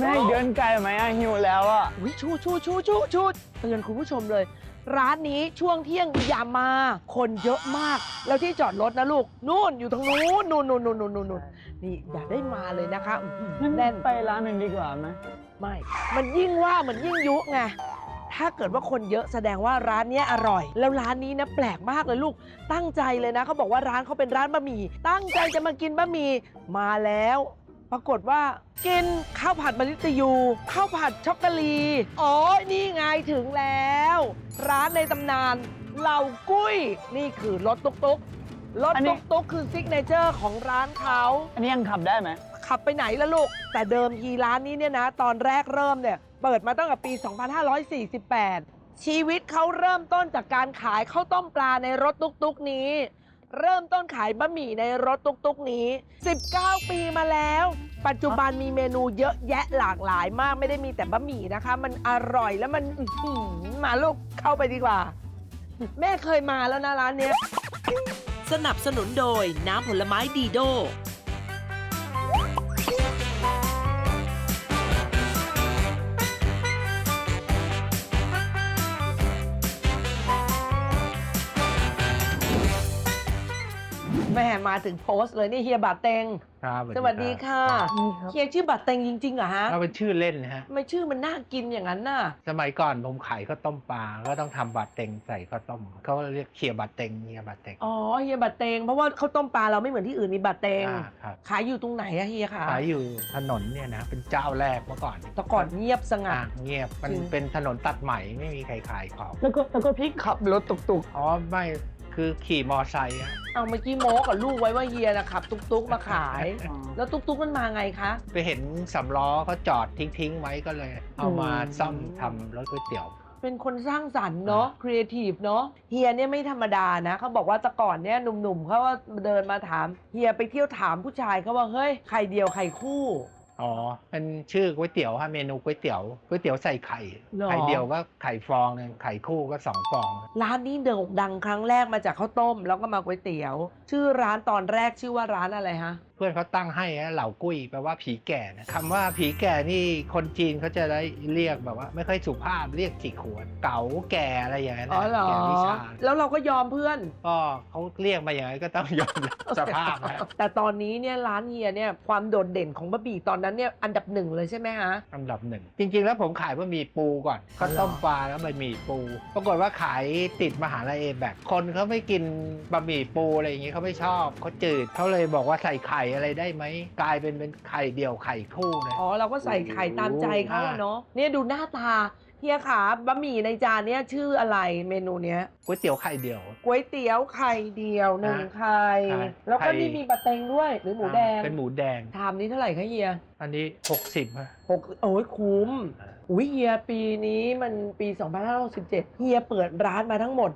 แม่เดินไกลไหมอะหิวแล้วอะอุ้ยชูชูชูชูชูเตือนคุณผู้ชมเลย ร้านนี้ช่วงเที่ยงอย่ามา คนเยอะมาก แล้วที่จอดรถนะลูก นู่นอยู่ทางนู้นนู่นนู่นนู่นนู่นนู่นนี่อย่าได้มาเลยนะคะอื้อหืองั้นแน่น ไปร้านหนึ่งดีกว่าไหมไม่ มันยิ่งว่ามันยิ่งยุไง ถ้าเกิดว่าคนเยอะแสดงว่าร้านเนี้ยอร่อย แล้วร้านนี้นะแปลกมากเลยลูก ตั้งใจเลยนะเขาบอกว่าร้านเขาเป็นร้านบะหมี่ ตั้งใจจะมากินบะหมี่ มาแล้ว ปรากฏว่ากินข้าวผัดมะลิตยูข้าวผัดช็อกโกแลตอ๋อ นี่ไงถึงแล้ว ร้านในตำนานเหล่ากุ้ย นี่คือรถตุ๊กตุ๊กรถตุ๊กตุ๊กคือซิกเนเจอร์ของร้านเขา อันนี้ยังขับได้ไหม ขับไปไหนล่ะลูก แต่เดิมทีร้านนี้เนี่ยนะ ตอนแรกเริ่มเนี่ย เปิดมาตั้งแต่ปี 2548 ชีวิตเขาเริ่มต้นจากการขายข้าวต้มปลาในรถตุกๆนี้ เริ่มต้นขายบะหมี่ในรถตุกๆนี้ 19 ปีมาแล้ว ปัจจุบันมีเมนูเยอะแยะหลากหลายมากไม่ได้มีแต่บะหมี่นะคะ มันอร่อยแล้วมันมาลูกเข้าไปดีกว่า แม่เคยมาแล้วนะร้านเนี้ย สนับสนุนโดยน้ำผลไม้ดีโด ถึงโพสต์เลยนี่เฮียบาเตง ครับสวัสดีค่ะนี่ครับเฮียชื่อบาเตงจริงๆเหรอฮะเราเป็นชื่อเล่นนะฮะทำไม่ชื่อมันน่ากินอย่างนั้นน่ะ สมัยก่อนผมขายข้าวต้มปลา ก็ต้องทำบาดเต็งใส่ข้าวต้มเขาเรียกเขียบาดเต็งเฮียบาดเต็งอ๋อเฮียบาเตงเพราะว่าข้าวต้มปลาเราไม่เหมือนที่อื่นมีบาเตงอ่าครับขายอยู่ตรงไหนอะเฮียคะขายอยู่ถนนเนี่ยนะเป็นเจ้าแรกเมื่อก่อนแต่ก่อนเงียบสงัอะดเงียบมันจริงเป็นถนนตัดใหม่ไม่มีใครขายของแล้วก็แล้วก็พี่ขับรถตุกอ๋อไม่ คือขี่มอไซค์อะเอาเมื่อกี้โม้กับลูกไว้ว่าเฮียนะขับตุ๊กๆมาขายๆอ๋อแล้วตุ๊กๆมันมาไงคะ ไปเห็นสำล้อเขาจอดทิ้งๆไว้ก็เลย เอามาอืมซ่อมทำรถก๋วยเตี๋ยว เป็นคนสร้างสรรค์เนาะครีเอทีฟเนาะเฮียเนี่ยไม่ธรรมดานะเขาบอกว่าแต่ก่อนเนี่ยหนุ่มๆเขาว่าเดินมาถามเฮียไปเที่ยวถามผู้ชายเขาว่าเฮ้ยไข่เดียวไข่คู่ อ๋อเป็นชื่อก๋วยเตี๋ยวฮะเมนูก๋วยเตี๋ยวก๋วยเตี๋ยวใส่ไข่หรอ ไข่เดียวก็ไข่ฟองหนึ่งไข่คู่ก็สองฟอง ร้านนี้เด่งดังครั้งแรกมาจากข้าวต้ม แล้วก็มาก๋วยเตี๋ยว ชื่อร้านตอนแรกชื่อว่าร้านอะไรฮะ เพื่อนเขาตั้งให้นะเหล่ากุ้ยแปลว่าผีแก่นะคำว่าผีแก่นี่คนจีนเขาจะได้เรียกแบบว่า ไม่ค่อยสุภาพเรียกจิกขวดเก๋าแก่อะไรอย่างนั้นนะอ๋อเหรอ แก่วิชาแล้วเราก็ยอมเพื่อน ก็เขาเรียกมาอย่างนั้นก็ต้องยอมรับสภาพนะแต่ตอนนี้เนี่ยร้านเฮียเนี่ยความโดดเด่นของบะหมี่ตอนนั้นเนี่ยอันดับหนึ่งเลยใช่ไหมฮะ อันดับหนึ่ง จริง ๆ แล้วผมขายบะหมี่ปูก่อนก็ต้มปลาแล้วบะหมี่ปู ปรากฏว่าขายติดมหาลัยเอแบกคนเขาไม่กินบะหมี่ปูอะไรอย่างงี้เขาไม่ชอบเขาจืดเขาเลยบอกว่าใส่ไข่อะไรได้ไหมกลายเป็นเป็นไข่เดี่ยวไข่คู่เลย อ๋อเราก็ใส่ไข่ตามใจเขาอะเนาะเนี่ยดูหน้าตาเฮียขาบะหมี่ในจานเนี่ยชื่ออะไรเมนูเนี้ยก๋วยเตี๋ยวไข่เดี่ยว ก๋วยเตี๋ยวไข่เดียวหนึ่งอ่าไข่ ใช่แล้วก็ไข่ นี่มีบะเต็งด้วยหรือหมูแดงเป็นหมูแดง ชามนี้เท่าไหร่คะเฮียอันนี้ 60ฮะ หกโอ้ยคุ้มอุ้ยเฮียปีนี้มันปี 2567เฮียเปิดร้านมาทั้งหมด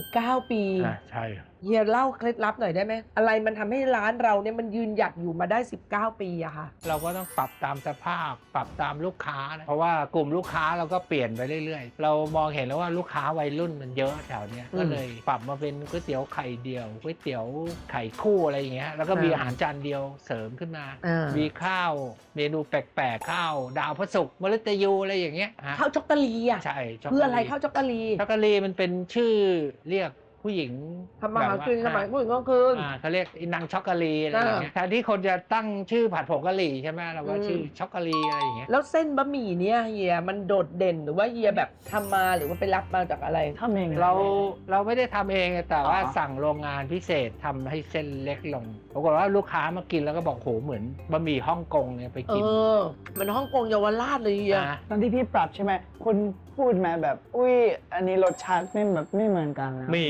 19 ปี อ่าใช่ เฮียเล่าเคล็ดลับหน่อยได้ไหม อะไรมันทำให้ร้านเราเนี่ยมันยืนหยัดอยู่มาได้ 19 ปีอะค่ะ เราก็ต้องปรับตามสภาพ ปรับตามลูกค้านะเพราะว่ากลุ่มลูกค้าเราก็เปลี่ยนไปเรื่อยๆ เรามองเห็นแล้วว่าลูกค้าวัยรุ่นมันเยอะแถวเนี้ยอืมก็เลยปรับมาเป็นก๋วยเตี๋ยวไข่เดียวก๋วยเตี๋ยวไข่คู่อะไรอย่างเงี้ยแล้วก็มีอ่า อาหารจานเดียวเสริมขึ้นมาอ่ามีข้าวเมนูแปลกๆข้าว ดาวพระศุกร์มฤตยูอะไรอย่างเงี้ยฮะข้าวช็อกโกแลตอะใช่ช็กโกแลตเพื่ออะไรข้าวช็อกโกแลต ช็อกโกแลตมันเป็นชื่อเรียก ผู้หญิงทำมาหากินสแบบว่ามัยผู้หญิงก็คืนอ่าเขาเรียกอีนางช็อกโกแลตอะไรอย่างเงี้ยแทนที่คนจะตั้งชื่อผัดผงกะหรี่ใช่ไหมเราว่าอืมชื่อช็อกโกแลตอะไรอย่างเงี้ยแล้วเส้นบะหมี่เนี่ยเฮียมันโดดเด่นหรือว่าเฮียแบบทำมาหรือว่าไปรับมาจากอะไรทำเองหอเราเราไม่ได้ทำเองแต่ว่าอ๋อสั่งโรงงานพิเศษทำให้เส้นเล็กลงปรากฏว่าลูกค้ามากินแล้วก็บอกโหเหมือนบะหมี่ฮ่องกงเนี่ยไปเอกินอมันฮ่องกงเยาวราชเลยเฮียนะตอนที่พี่ปรับใช่ไหมคนพูดมาแบบ อุ้ยอันนี้รสชาติไม่แบบไม่เหมือนกันนะมี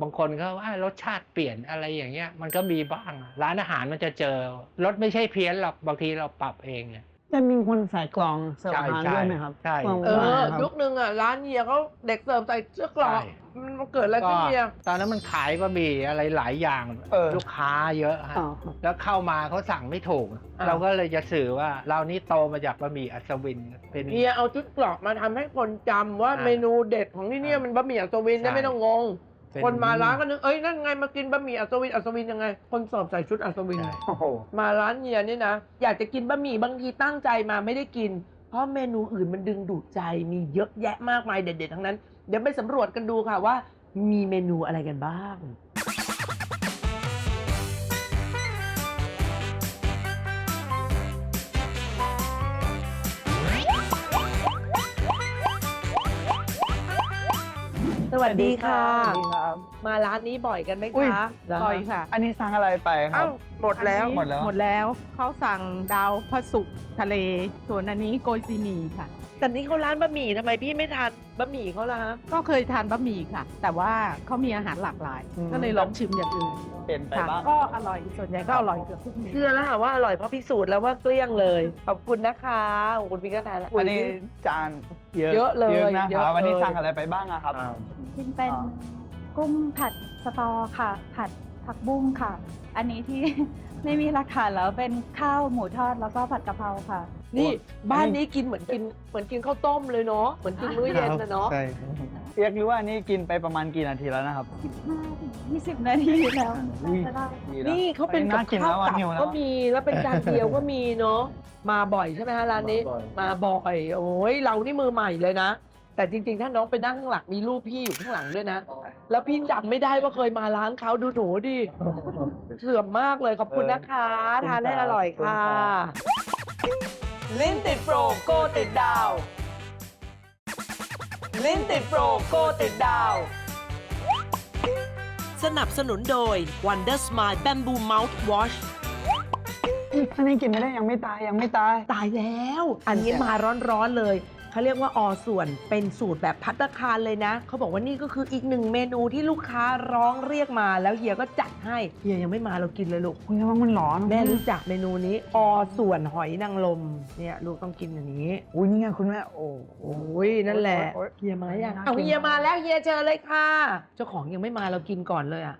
บางคนก็ว่ารสชาติเปลี่ยนอะไรอย่างเงี้ย มันก็มีบ้างอะร้านอาหารมันจะเจอรสไม่ใช่เพี้ยนหรอกบางทีเราปรับเองเนี่ยจะมีคนใส่กล่องเสิร์ฟใช่อาหารใช่ด้วยไหมครับใช่กล่องเอว่าอครับยุคนึงอะร้านเฮียเขาเด็กเสิร์ฟใส่เสื้อกรอกใช่มันเกิดอะไรขึ้นเฮียตอนนั้นมันขายบะหมี่อะไรหลายอย่างเออลูกค้าเยอะฮะอ๋อแล้วเข้ามาเขาสั่งไม่ถูกอ่าเราก็เลยจะสื่อว่าเรานี่โตมาจากบะหมี่อัศวินเป็นเฮียเอาชุดกรอกมาทำให้คนจำว่าอ่าเมนูเด็ดของที่เนี่ยอ่ามัมันบะหมี่อัศวินใช่ได้ไม่ต้องงงเป็น คนมาร้านก็นึกเอ้ยนั่นไงมากินบะหมี่อัศวินอัศวินยังไง คนเสิร์ฟใส่ชุดอัศวินใช่โอ้โหมาร้านเฮียนี่นะ อยากจะกินบะหมี่บางทีตั้งใจมาไม่ได้กิน เพราะเมนูอื่นมันดึงดูดใจมีเยอะแยะมากมายเด็ดๆทั้งนั้น เดี๋ยวไปสำรวจกันดูค่ะว่า มีเมนูอะไรกันบ้าง สวัสดีค่ะ สวัสดีครับ มาร้านนี้บ่อยกันไหมอุ้ยคะ บ่อยค่ะอันนี้สั่งอะไรไปครัเอ้าบหมดแล้วหมดแล้ว หมดแล้วเขาสั่งดาวพระศุกร์ทะเล ส่วนอันนี้โกยซีหมีค่ะ แต่นี่เขาร้านบะหมี่ทำไมพี่ไม่ทานบะหมี่เขาล่ะฮะ ก็เคยทานบะหมี่ค่ะ แต่ว่าเขามีอาหารหลากหลาย อืม ก็เลยลองชิมอย่างอื่นเปลี่ยนไปค่ะบ้าง ก็อร่อยส่วนใหญ่ก็อร่อยเกือบทุกเมนู เชื่อแล้วค่ะว่าอร่อยเพราะพิสูจน์แล้วว่าเกลี้ยงเลย ขอบคุณนะคะขอบคุณพี่กระแตแล้วอันนี้จานเยอะเยอะเลยเยอะนะเยคอะรับวันนี้เลยสั่งอะไรไปบ้างอะครับ กินเป็นอ่า กุ้งผัดสตอค่ะ ผัดผักบุ้งค่ะ อันนี้ที่ ไม่มีราคาแล้วเป็นข้าวหมูทอดแล้วก็ผัดกะเพราค่ะ นี่โอ้บ้านนี้กินเหมือนกินเหมือนกินข้าวต้มเลยเนาะเหมือนกินมื้อเย็นนะเนาะใช่เรียกรู้ว่าอันนี้กินไปประมาณกี่นาทีแล้วนะครับ15-20 นาทีแล้วอุ้ยจะได้ดีแล้วนี่เขาเป็นกับน่กินข้าแล้ววอะตับหิวแล้วก็มีแล้วเป็นจานเดียวก็มีเนาะมาบ่อยใช่ไหมฮะร้านนี้ มาบ่อยมาบ่อยโอ้ยเรานี่มือใหม่เลยนะ แต่จริงๆ ถ้าน้องไปนั่งข้างหลังมีรูปพี่อยู่ข้างหลังด้วยนะ แล้วพี่จำไม่ได้ว่าเคยมาร้านเขาดูหนูดิ เสื่อมมากเลยขอบคุณนะคะ ทานให้อร่อยค่ะ ลิ้นติดโปรโกติดดาว ลิ้นติดโปรโกติดดาว สนับสนุนโดย Wonder Smile Bamboo Mouthwash อุ๊ยอันนี้กินไม่ได้ยังไม่ตายยังไม่ตาย ตายแล้ว อันนี้มาร้อนๆเลย เขาเรียกว่าอส่วนเป็นสูตรแบบพัตตาคารเลยนะเขาบอกว่านี่ก็คืออีกหนึ่งเมนูที่ลูกค้าร้องเรียกมาแล้วเฮียก็จัดให้เฮียยังไม่มาเรากินเลยลูก คุณระวังมันร้อนแม่รู้จักเมนูนี้อส่วนหอยนางรมเนี่ยลูกต้องกินอย่างนี้อุ้ยนี่ไงคุณแม่โอ้โอ้ยนั่นแหละโอ๊ยโอ๊ยเฮียมายังน่ากิน เอาเฮียมาแล้วเฮียเจอเลยค่ะ เจ้าของยังไม่มาเรากินก่อนเลยอะ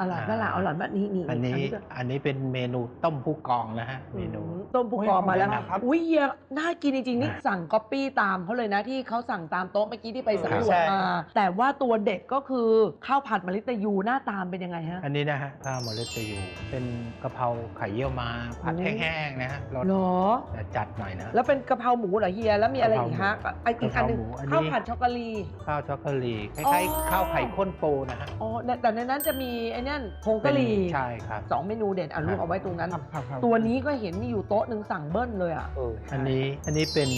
อร่อยก็ล่ะอร่อยแบบนี้นี่อันนี้ก็อันนี้เป็นเมนูต้มผู้กองนะฮะเมนูต้มปูกรอบมาแล้วโอ้ยขอบคุณนะครับอุ้ยเฮียน่ากินจริงๆนี่สั่งก๊อปปี้ตามเขาเลยนะที่เขาสั่งตามโต๊ะเมื่อกี้ที่ไปสำรวจใช่มาแต่ว่าตัวเด็ดก็คือข้าวผัดมะลิตยูหน้าตามเป็นยังไงฮะอันนี้นะฮะข้าวเมล็ดตะยูเป็นกะเพราไข่เยี่ยวมาผัดโอ้แห้งๆนะฮะรสเหรอจะจัดหน่อยนะแล้วเป็นกะเพราหมูเหรอเฮียแล้วมีอะไรอีกฮะไออีกอันหนึงกะเพราหมูอันนี้ข้าวผัดช็อกโกแลตข้าวช็อกโกแลตคอ๋ล้ายอๆข้าวไข่ข้นปูนะฮะอ๋อแต่แต่ในนั้นจะมีไอ้นั่นผงกะหรี่เป็นใช่ครับ สองเมนูเด่นอะลูกเอาไว้ตรงนั้น ครับครับครับตัวนี้ก็เห็นมีอยู่โต๊ะหนึ่งสั่งเบิ้ลเลยอะ เออใช่อันนี้อันนี้เป็น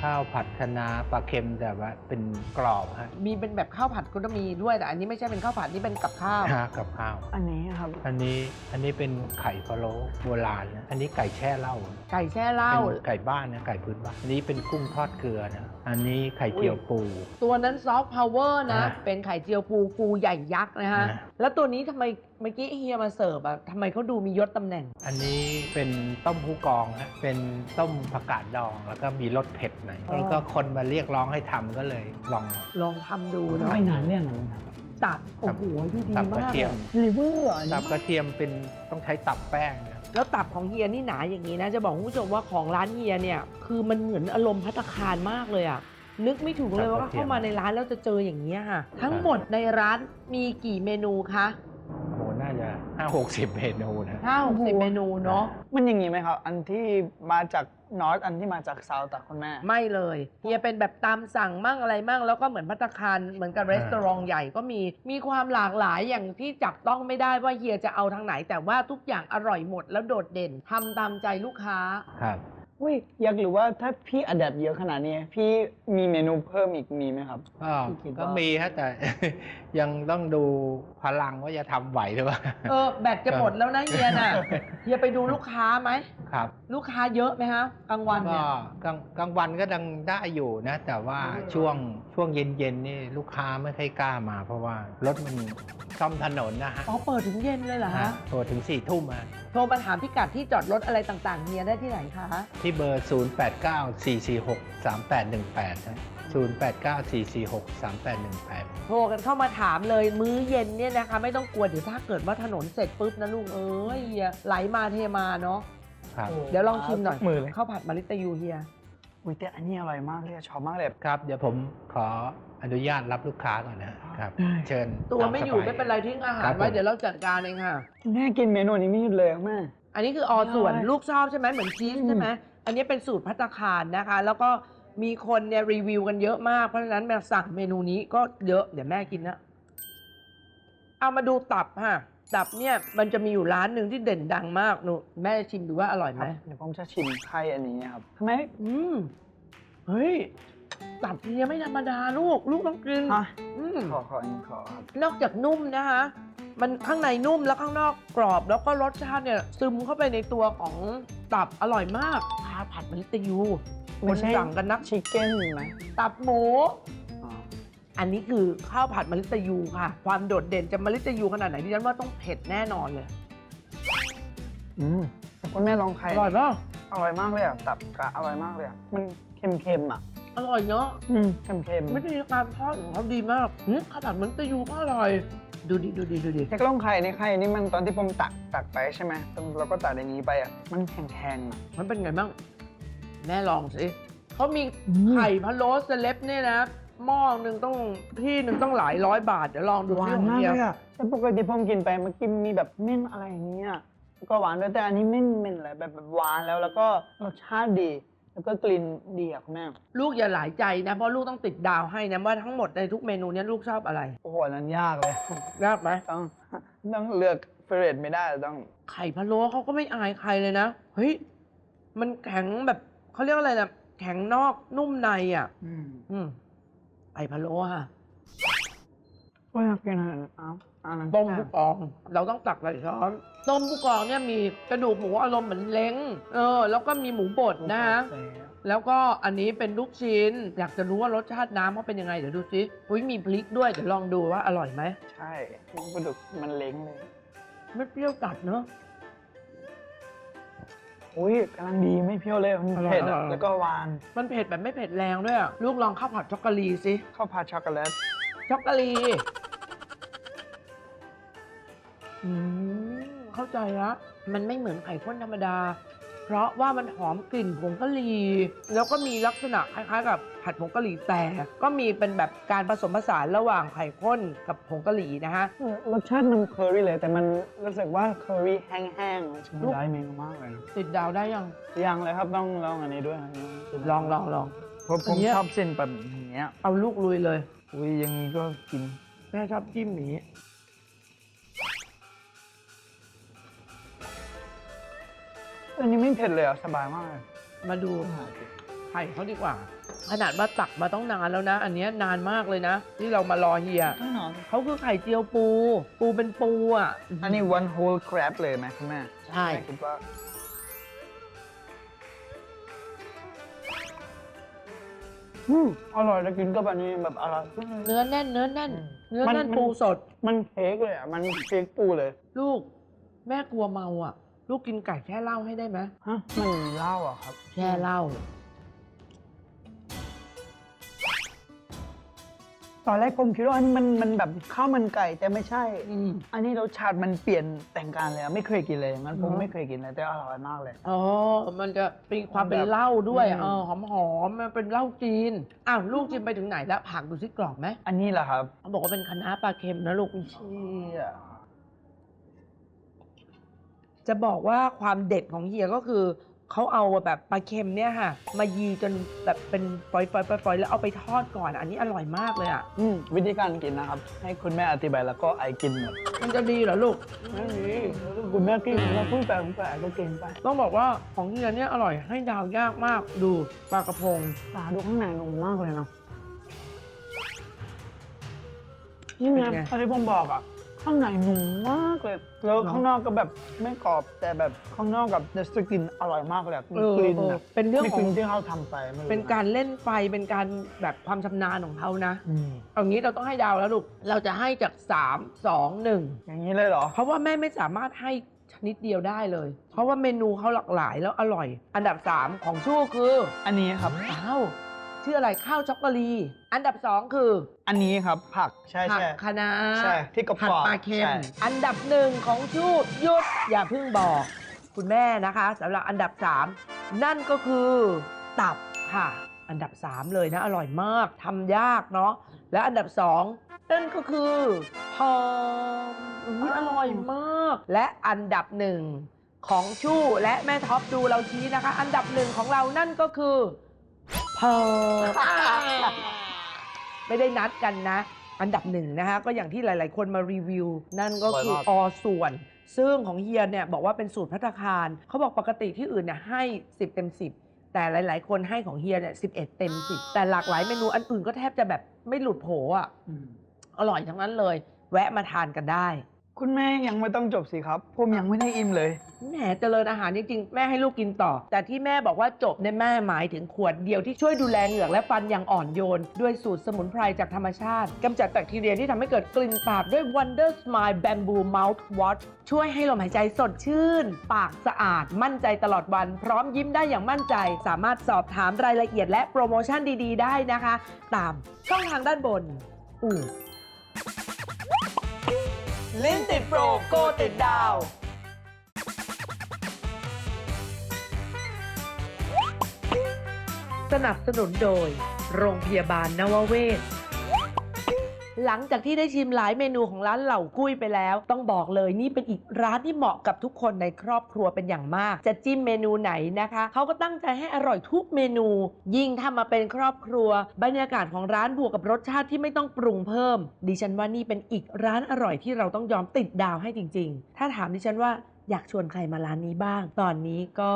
ข้าวผัดคะน้าปลาเค็มแต่ว่าเป็นกรอบฮะมีเป็นแบบข้าวผัดก็จะมีด้วยแต่อันนี้ไม่ใช่เป็นข้าวผัดนี่เป็นกับข้าว ฮะกับข้าว อันนี้ครับ อันนี้อันนี้เป็นไข่พะโล้โบราณนะอันนี้ไก่แช่เหล้าไก่แช่เหล้าเป็นไก่บ้านนะไก่พื้นบ้านอันนี้เป็นกุ้งทอดเกลือนะ อันนี้ไข่เจียวปู ตัวนั้นซอฟต์พาวเวอร์นะ อะเป็นไข่เจียวปูปูใหญ่ยักษ์นะฮะ อะ แล้วตัวนี้ทำไมเมื่อกี้เฮียมาเสิร์ฟอะทำไมเขาดูมียศตำแหน่ง อันนี้เป็นต้มผู้กองฮะเป็นต้มผักกาดดองแล้วก็มีรสเผ็ดหน่อยอ๋อ แล้วก็คนมาเรียกร้องให้ทำก็เลยลอง ลองทำดูเนาะไม่นานเรื่องนั้นครับตับ โอ้โหดูดีตับกมาระกเทียม ลิเวอร์อันตันี้บกระเทียมเป็นต้องใช้ตับแป้งนะ แล้วตับของเฮียนี่หนาอย่างนี้นะ จะบอกคุณผู้ชมว่าของร้านเฮียเนี่ย คือมันเหมือนอารมณ์พัตตาคารมากเลยอะนึกไม่ถึงเลยว่าเข้ามาในร้านแล้วจะเจออย่างนี้ค่ะ ทั้งหมดในร้านมีกี่เมนูคะ ห้าหกสิบเมนูนะห้าหกสิบเมนูเนาะมันอย่างนี้ไหมครับ อันที่มาจากนอร์ทอันที่มาจากเซาท์แต่คุณแม่ ไม่เลยเฮียเป็นแบบตามสั่งมั่งอะไรมั่งแล้วก็เหมือนพัตตาคารเหมือนกับร้านใหญ่ก็มีมีความหลากหลายอย่างที่จับต้องไม่ได้ว่าเฮียจะเอาทางไหน แต่ว่าทุกอย่างอร่อยหมดแล้วโดดเด่นทำตามใจลูกค้าครับ อุ้ยอยากรู้ว่าถ้าพี่อัดแอปเยอะขนาดนี้ พี่มีเมนูเพิ่มอีกมีไหมครับก็คิดว่าก็มีฮะแต่ ยังต้องดูพลังว่าจะทำไหวหรือเปล่า เออแบตจะหมดแล้วนะเฮียน่ะ เฮียไปดูลูกค้าไหม ครับลูกค้าเยอะไหมฮะกลางวันก็เนี่ยกลางกลางวันก็ดังได้อยู่นะ แต่ว่าอ๋อช่วงช่วงเย็นๆนี่ลูกค้าไม่ค่อยกล้ามา เพราะว่ารถมันซ่อมถนนนะฮะอ๋อเปิดถึงเย็นเลยเหรอฮะโทรถึง4ี่ทุ่มอะโทรมาถามพิกัดที่จอดรถอะไรต่างๆเฮียได้ที่ไหนคะ ที่เบอร์ 0 8 9 4 4 6 3 8 1 8นะ0 8 9 4 4 6 3 8 1 8 โทรกันเข้ามาถามเลยมื้อเย็นเนี่ยนะคะ ไม่ต้องกลัวเดี๋ยวถ้าเกิดว่าถนนเสร็จปุ๊บนะลูกเอ้ยเฮียไหลมาเทมาเนาะครับ เดี๋ยวลองชิมหน่อยมือเลย ข้าวผัดมะลิตยูเฮียอุ้ยแต่อันนี้อร่อยมากเลยอะชอบมากเลย ครับ เดี๋ยวผมขออนุญาตรับลูกค้าก่อนนะครับ ได้ เชิญตัวไม่อยู่ตาสบาไม่เป็นไรทิ้งอาหาครัรบไว้ผมเดี๋ยวเราจัดการเองค่ะ แม่กินเมนูนี้ไม่หยุดเลยอะแม่ อันนี้คืออส่วนใช่ ลูกชอบใช่ไหมเหมือนชีสอืมใช่ไหม อันนี้เป็นสูตรพัตตาคารนะคะ แล้วก็มีคนเนี่ยรีวิวกันเยอะมาก เพราะฉะนั้นมาสั่งเมนูนี้ก็เยอะ เดี๋ยวแม่กินนะ เอามาดูตับค่ะตับเนี่ยมันจะมีอยู่ร้านหนึ่งที่เด่นดังมากหนูแม่ชิมดูว่าอร่อยคไหมรับเดี๋ยวผมจะชิมไข่อันนี้ครับทำไมอืมเฮ้ย ตับเนี่ยไม่ธรรมดาลูก ลูกต้องกินฮะอืมขอขออันนี้ขอครับ นอกจากนุ่มนะคะ มันข้างในนุ่มแล้วข้างนอกกรอบ แล้วก็รสชาติเนี่ยซึมเข้าไปในตัวของตับอร่อยมากข้าวผัดมะลิตยูคนสั่งกันนักชิคเก้นไหมตับหมูอ๋ออันนี้คือข้าวผัดมะลิตยูค่ะ ความโดดเด่นจะมะลิตยูขนาดไหนดิฉันว่าต้องเผ็ดแน่นอนเลยอืมแต่คุณแม่ลองไข่อร่อยป่ะอร่อยมากเลยอะตับกะอร่อยมากเลยอะมันเค็มๆอะ อร่อยเนาะอืมเค็มๆวิธีการทอดของเขาดีมากหืมข้าวผัดมะลิตยูก็อร่อย ดูดิดูดิดูดิแค่ลองไข่ในไข่นี่มันตอนที่ผมตักตักไปใช่ไหมแล้วก็ตักในนี้ไปอะมันแข็งๆอะมันเป็นไงบ้างแม่ลองสิเขามีอืม ไข่พะโล้เซเลบเนี่ยนะหม้อหนึ่งต้องที่หนึ่งต้องหลายร้อยบาทเดี๋ยวลองดูหวาที่นของมากเฮียเลยอะแต่ปกติผมกินไปเมื่อกี้มีแบบเม่นอะไรอย่างเงี้ยแล้วก็หวานด้วยแต่อันนี้เม่นเม่นอะไรแบบแบบหวานแล้วแล้วก็รสชาติดี แล้วก็กลิ่นดีอะคุณแม่ ลูกอย่าหลายใจนะเพราะลูกต้องติดดาวให้นะว่าทั้งหมดในทุกเมนูเนี้ลูกชอบอะไรโอ้โหอันนั้นยากเลย ยากไหมต้องต้องเลือกเฟรนไม่ได้ต้อง ไข่พะโล้เขาก็ไม่อายใครเลยนะเฮ้ยมันแข็งแบบเขาเรียกว่าอะไรนะแข็งนอกนุ่มในอะ อืมอืมไข่พะโล้ค่ะก็อยากกินอันนั้นเอาอันนั้นต้มผู้กองเราต้องตักใส่ช้อน ต้มผู้กองเนี่ยมีกระดูกหมูอารมณ์เหมือนเล้ง เออ แล้วก็มีหมูบดนะแล้วก็อันนี้เป็นลูกชิ้น อยากจะรู้ว่ารสชาติน้ำเขาเป็นยังไง เดี๋ยวดูสิอุ้ยมีพริกด้วย เดี๋ยวลองดูว่าอร่อยไหม ใช่มันปลาดุกมันเล้งเลย ไม่เปรี้ยวตัดเนอะ อุ้ยกำลังดีไม่เพี้ยวเลยมันอร่อยเผ็ดอร่อะอย แล้วก็หวานมันเผ็ดแบบไม่เผ็ดแรงด้วยอะลูกลองข้าวผัดช็อกโกแลตสิข้าวผัดช็อกโกแลตช็อกโกแลตอืม เข้าใจละมันไม่เหมือนไข่ข้นธรรมดา เพราะว่ามันหอมกลิ่นผงกะหรี่แล้วก็มีลักษณะคล้ายๆกับผัดผงกะหรี่แต่ ก็มีเป็นแบบการผสมผสานระหว่างไข่ข้นกับผงกะหรี่นะฮะ เออรสชาติมันเคอรี่เลย แต่มันรู้สึกว่าเคอรี่แห้งๆมันใช้ลูกได้เมนูมากเลยนะติดดาวได้ยัง ยังเลยครับต้องลองอันนี้ด้วยลองลองลองเพราะผอัมนเนี้ย ชอบเส้นแบบอย่างเงี้ยเอาลูกลุยเลย อุ้ยอย่างนี้ก็กินแม่ชอบจิ้มอย่ อันนี้ไม่เผ็ดเลยอะ สบายมากเลยมาดูไข่เขาดีกว่า ขนาดว่าตักมาต้องนานแล้วนะ อันเนี้ยนานมากเลยนะ ที่เรามารอเฮียแน่นอนเขาคือไข่เจียวปู ปูเป็นปูอะอันนี้ one whole crab เลยไหมคุณแม่ใช่แม่คิดว่าอืมอร่อยแล้วกินกับอันนี้แบบอร่อยเนื้อแน่นเนื้อแน่น เนื้อมันแน่นมันปูสด มันเค้กเลยอะ มันเค้กปูเลย ลูก แม่กลัวเมาอะ ลูกกินไก่แค่เหล้าให้ได้ไหมฮะมันมีเหล้าอะครับแค่เหล้าตอนแรกผมคิดว่าอันนี้มันมันแบบข้าวมันไก่แต่ไม่ใช่ อืม อันนี้รสชาติมันเปลี่ยนแต่งการเลยอะไม่เคยกินเลยอย่างนั้นผมเหรอไม่เคยกินเลยแต่อร่อยมากเลย อ๋อ มันจะเป็นความเป็นแบบเหล้าด้วยอืม เออหอมหอมๆมันเป็นเหล้าจีน อ้าวลูกจิมไปถึงไหนแล้วผักดูสิกรอบไหมอันนี้แหละครับเขาบอกว่าเป็นคะน้าปลาเค็มนะลูก เชี่ย จะบอกว่าความเด็ดของเฮียก็คือเขาเอาแบบปลาเค็มเนี่ยค่ะ มายีจนแบบเป็นฝอยๆๆๆแล้วเอาไปทอดก่อน อันนี้อร่อยมากเลยอะ อืมวิธีการกินนะครับ ให้คุณแม่อธิบายแล้วก็ไอกินหมดมันจะดีเหรอลูก ไม่มีคุณแม่กินแล้วพูดไปพูดไปไอก็กินไปต้องบอกว่าของเฮียเนี่ยอร่อยให้ดาวยากมากดูปลากระพงปลาดูข้างในนุ่มมากเลยเนาะนี่ไงเป็นไง อะไรผมบอกอะ ข้างในนุ่มมากเลย แล้วเนอะข้างนอกก็แบบไม่กรอบแต่แบบข้างนอกกับเนสกินอร่อยมากเลยอะมีเออกลิ่นเอออะเป็นเรื่องมีขกอง ลิ่นที่เขาทำไปไม่เป็นการเล่นไฟเป็นการแบบความชำนาญของเขานะอืมเอางี้เราต้องให้ดาวแล้วลูกเราจะให้จาก 3 2 1อย่างนี้เลยเหรอเพราะว่าแม่ไม่สามารถให้ชนิดเดียวได้เลย เพราะว่าเมนูเขาหลากหลายแล้วอร่อย อันดับ 3 ของชู่คืออันนี้ครับ อ้าว ชื่ออะไรข้าวช็อกโกแลตอันดับ2คืออันนี้ครับผักใช่ผัใช่คะน้าใช่ที่กรอบๆผัดปลาเค็ม ใช่อันดับหนึ่งของชู่หยุดอย่าเพิ่งบอก คุณแม่นะคะสำหรับอันดับ3นั่นก็คือตับค่ะ อันดับ3เลยนะ อร่อยมากทำยากเนาะและอันดับ2นั่นก็คือพอมอุ๊ยอร่อยมาก และอันดับหนึ่งของชู่และแม่ท็อปดูเราชี้นะคะ อันดับหนึ่งของเรานั่นก็คือ พอมไม่ได้นัดกันนะ อันดับหนึ่งนะคะก็อย่างที่หลาย ๆ คนมารีวิว นั่นก็คืออร่อยมากอส่วน ซึ่งของเฮียเนี่ยบอกว่าเป็นสูตรพัตตาคารเขาบอกปกติที่อื่นเนี่ยให้ 10 เต็ม 10 แต่หลาย ๆ คนให้ของเฮียเนี่ย11เต็ม 10 แต่หลากหลายเมนูอันอื่นก็แทบจะแบบไม่หลุดโผอะอร่อยทั้งนั้นเลย แวะมาทานกันได้ คุณแม่ยังไม่ต้องจบสิครับ ผมยังไม่ได้อิ่มเลย แหมเจริญอาหารจริงๆ แม่ให้ลูกกินต่อ แต่ที่แม่บอกว่าจบเนี่ยแม่หมายถึงขวดเดียวที่ช่วยดูแลเหงือกและฟันอย่างอ่อนโยน ด้วยสูตรสมุนไพรจากธรรมชาติกำจัดแบคทีเรียที่ทำให้เกิดกลิ่นปากด้วย Wonder Smile Bamboo Mouthwash ช่วยให้ลมหายใจสดชื่น ปากสะอาด มั่นใจตลอดวัน พร้อมยิ้มได้อย่างมั่นใจ สามารถสอบถามรายละเอียดและโปรโมชั่นดีๆ ได้นะคะ ตามช่องทางด้านบนอือลิ้นติดโปรโกติดดาว สนับสนุนโดย โรงพยาบาลนวเวศ หลังจากที่ได้ชิมหลายเมนูของร้านเหล่ากุ้ยไปแล้ว ต้องบอกเลยนี่เป็นอีกร้านที่เหมาะกับทุกคนในครอบครัวเป็นอย่างมาก จะจิ้มเมนูไหนนะคะเขาก็ตั้งใจให้อร่อยทุกเมนู ยิ่งถ้ามาเป็นครอบครัว บรรยากาศของร้านบวกกับรสชาติที่ไม่ต้องปรุงเพิ่ม ดิฉันว่านี่เป็นอีกร้านอร่อยที่เราต้องยอมติดดาวให้จริง ๆ ถ้าถามดิฉันว่าอยากชวนใครมาร้านนี้บ้าง ตอนนี้ก็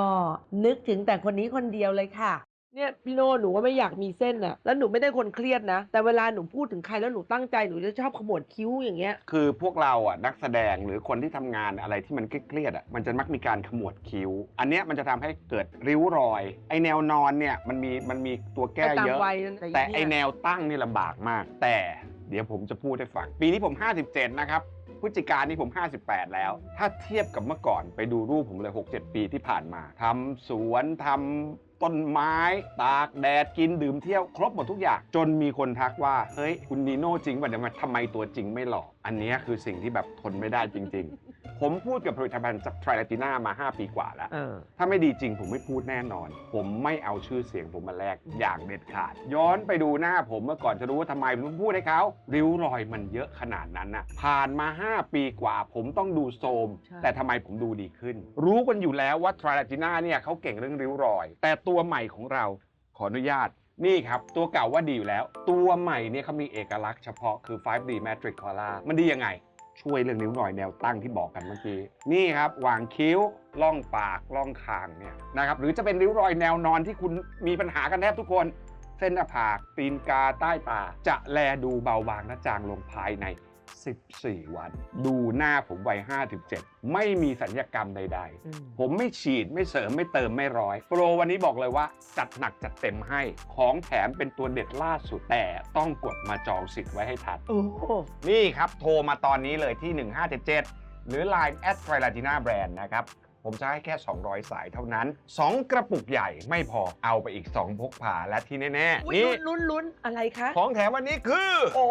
นึกถึงแต่คนนี้คนเดียวเลยค่ะ เนี่ยพี่โน่หนูว่าไม่อยากมีเส้นอะแล้วหนูไม่ได้คนเครียดนะ แต่เวลาหนูพูดถึงใครแล้วหนูตั้งใจหนูจะชอบขมวดคิ้วอย่างเงี้ย คือพวกเราอะนักแสดงหรือคนที่ทำงานอะไรที่มันเครียดๆอะมันจะมักมีการขมวดคิ้ว อันเนี้ยมันจะทำให้เกิดริ้วรอย ไอแนวนอนเนี่ยมันมีมันมีตัวแก้ตามเยอะวัยนั่นแต่เนี่ยไอแนวตั้งนี่ลำบากมาก แต่เดี๋ยวผมจะพูดให้ฟัง ปีนี้ผม 57 นะครับพฤศจิกายนนี่ผม 58 แล้ว ถ้าเทียบกับเมื่อก่อนไปดูรูปผมเลย 6-7 ปีที่ผ่านมาทำสวนทำ ต้นไม้ ตากแดดกินดื่มเที่ยวครบหมดทุกอย่าง จนมีคนทักว่า เฮ้ย คุณนีโน่จริงป่ะเดี๋ยวมาทำไมตัวจริงไม่หล่ออันเนี้ยคือสิ่งที่แบบทนไม่ได้จริง ๆ ผมพูดกับผลิตภัณฑ์จากทริลาติน่ามา 5 ปีกว่าแล้ว เออ ถ้าไม่ดีจริงผมไม่พูดแน่นอน ผมไม่เอาชื่อเสียงผมมาแลกอย่างเด็ดขาด ย้อนไปดูหน้าผมเมื่อก่อนจะรู้ว่าทำไมผมพูดให้เขาริ้วรอยมันเยอะขนาดนั้นน่ะผ่านมา 5 ปีกว่า ผมต้องดูโทรมใช่ แต่ทำไมผมดูดีขึ้น รู้กันอยู่แล้วว่าทริลาจิน่าเนี่ยเขาเก่งเรื่องริ้วรอย แต่ตัวใหม่ของเราขออนุญาตนี่ครับ ตัวเก่าว่าดีอยู่แล้ว ตัวใหม่เนี่ยเขามีเอกลักษณ์เฉพาะคือ 5D Matrix Color มันดียังไง ช่วยเรื่องนิ้วหน่อยแนวตั้งที่บอกกันเมื่อกี้นี่ครับวางคิ้วล่องปากล่องคางเนี่ยนะครับหรือจะเป็นริ้วรอยแนวนอนที่คุณมีปัญหากันแทบทุกคน เส้นหน้าผากตีนกาใต้ตา จะแลดูเบาบางและจางลงภายใน 14 วัน ดูหน้าผมวัย 57 ไม่มีสัญญกรรมใดๆอืมผมไม่ฉีดไม่เสริมไม่เติมไม่ร้อย โปรวันนี้บอกเลยว่า จัดหนักจัดเต็มให้ ของแถมเป็นตัวเด็ดล่าสุด แต่ต้องกดมาจองสิทธิ์ไว้ให้ทันโอ้นี่ครับโทรมาตอนนี้เลยที่ 1577 หรือ Line แอดไทรลาติน่าแบรนด์นะครับ ผมจะให้แค่ 200 สายเท่านั้น 2 กระปุกใหญ่ไม่พอเอาไปอีก 2 พกพาและที่แน่อุ๊ๆยนี่ลุ้นลุ้นๆอะไรคะ ของแถมวันนี้คือ โอ้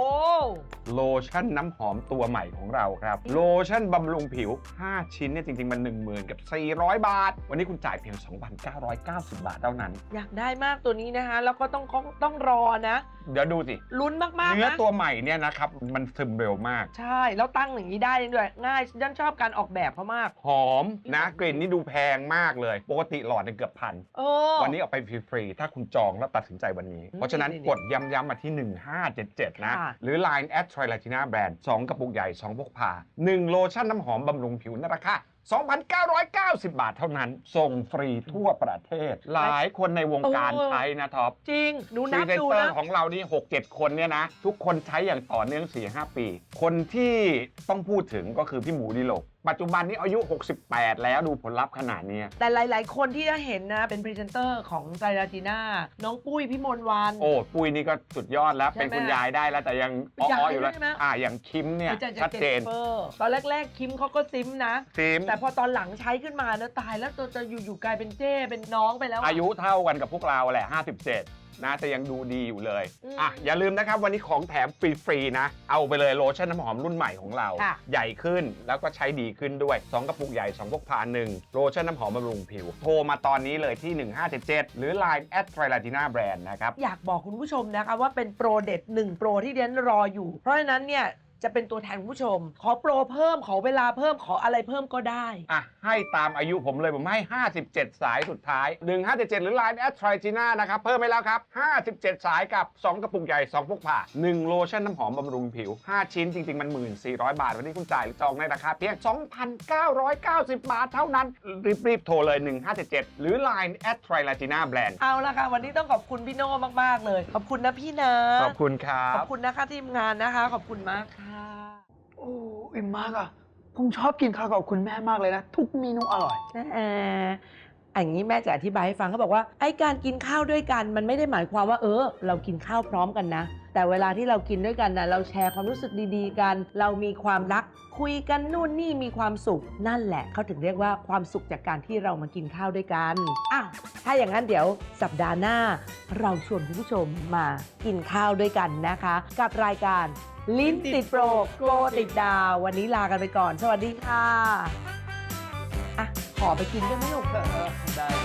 โลชั่นน้ำหอมตัวใหม่ของเราครับ โลชั่นบำรุงผิว 5 ชิ้นเนี่ยจริง ๆ มัน 10,000 กับ 400 บาท วันนี้คุณจ่ายเพียง 2,990 บาทเท่านั้น อยากได้มากตัวนี้นะคะ แล้วก็ต้องต้องต้องรอนะ เดี๋ยวดูสิลุ้นมากๆเนื้อนะตัวใหม่เนี่ยนะครับมันซึมเร็วมาก ใช่แล้วตั้งอย่างนี้ได้ด้วยง่ายฉันชอบการออกแบบเขามากหอมนะกลิ่นนี่ดูแพงมากเลย ปกติหลอดเนี่ยเกือบพัน โอ้ วันนี้เอาไปฟรีๆ ถ้าคุณจองแล้วตัดสินใจวันนี้อืมเพราะฉะนั้นนี่ๆกดย้ำๆมาที่ 1577 นะ ค่ะ หรือ Line แอดทริลาติน่าแบรนด์2กระปุกใหญ่ 2พกพา 1 โลชั่นน้ำหอมบำรุงผิวในราคา 2,990 บาทเท่านั้น ส่งฟรีทั่วประเทศ หลายคนในวงการใช้นะท็อป จริงหนูพรีนับเซนดูเตอนะร์ของเรานี่ 6-7 คนเนี่ยนะ ทุกคนใช้อย่างต่อเนื่อง 4-5 ปี คนที่ต้องพูดถึงก็คือพี่หมูดีโลก ปัจจุบันนี้อายุ 68 แล้วดูผลลัพธ์ขนาดเนี้ยแต่หลาย ๆ คนที่จะเห็นนะ เป็นพรีเซนเตอร์ของไตรลาจีน่าน้องปุ้ยพี่มนต์วันโอ้ ปุ้ยนี่ก็สุดยอดแล้วใช่ไหมเป็นคุณยายได้แล้ว แต่ยังเป็นยายอ้อๆอยู่แล้วใช่ไหม อ่าอย่างคิมเนี่ยจะจะชัดเจนเฟอร์ตอนแรก ๆ คิมเขาก็ซิมนะ ซิม แต่พอตอนหลังใช้ขึ้นมานะตายแล้วตัวจะอยู่ๆกลายเป็นเจ้เป็นน้องไปแล้วะอายุเท่ากันกับพวกเราแหละ 57 นะแต่ยังดูดีอยู่เลยอืมอะอย่าลืมนะครับวันนี้ของแถมฟรีๆนะ เอาไปเลยโลชั่นน้ำหอมรุ่นใหม่ของเรา ค่ะ ใหญ่ขึ้นแล้วก็ใช้ดีขึ้นด้วย 2 กระปุกใหญ่ 2พวกพาหนึ่งโลชั่นน้ำหอมบำรุงผิว โทรมาตอนนี้เลยที่ 1577 หรือ Line แอดไทรลาติน่าแบรนด์นะครับ อยากบอกคุณผู้ชมนะคะว่าเป็นโปรเด็ดหนึ่งโปรที่เดนรออยู่ เพราะฉะนั้นเนี่ย จะเป็นตัวแทนคุณผู้ชม ขอโปรเพิ่มขอเวลาเพิ่มขออะไรเพิ่มก็ได้ อะ ให้ตามอายุผมเลยผมให้ 57 สายสุดท้าย 1577หรือ Line แอดไทรจีน่านะครับ เพิ่มไปแล้วครับ 57 สายกับ 2 กระปุกใหญ่ 2พวกผ่า 1 โลชั่นน้ำหอมบำรุงผิว 5 ชิ้นจริง ๆ มัน 1,400 บาท วันนี้คุณจ่ายจองในราคาเพียง 2,990 บาทเท่านั้น รีบๆ โทรเลย 1577หรือ Line แอดไทรลาจีน่าแบรนด์เอาละค่ะ วันนี้ต้องขอบคุณพี่โน่มากๆเลย ขอบคุณนะพี่นะขอบคุณครัขบ อบคุณนะคะทีมงานนะคะ ขอบคุณมากค่ะโอ้อิ่มมากอะผมชอบกินข้าวกับคุณแม่มากเลยนะ ทุกเมนูอร่อยเอออันนี้แม่จะอธิบายให้ฟังเขาบอกว่าไอ้การกินข้าวด้วยกันมันไม่ได้หมายความว่าเออ เรากินข้าวพร้อมกันนะ แต่เวลาที่เรากินด้วยกันนะเราแชร์ความรู้สึกดีๆกัน เรามีความรักคุยกันนู่นนี่มีความสุข นั่นแหละเขาถึงเรียกว่าความสุขจากการที่เรามากินข้าวด้วยกันอ้าวถ้าอย่างนั้นเดี๋ยวสัปดาห์หน้า เราชวนคุณผู้ชมมากินข้าวด้วยกันนะคะ กับรายการลิ้นติดโปรโกติดดาว วันนี้ลากันไปก่อน สวัสดีค่ะ อะ ขอไปกินด้วยไหมลูก ได้